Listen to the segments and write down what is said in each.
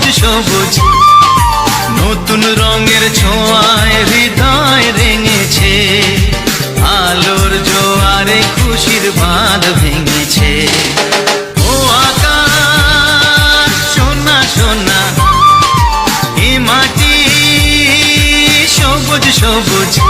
সবুজ সবুজ। নতুন রঙের ছোঁয়ায় হৃদয় রেঙেছে আলোর জোয়ারে খুশির বাঁধ ভেঙেছে। ও আকাশ সবুজ সবুজ।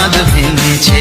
চাঁদ ভেঙেছে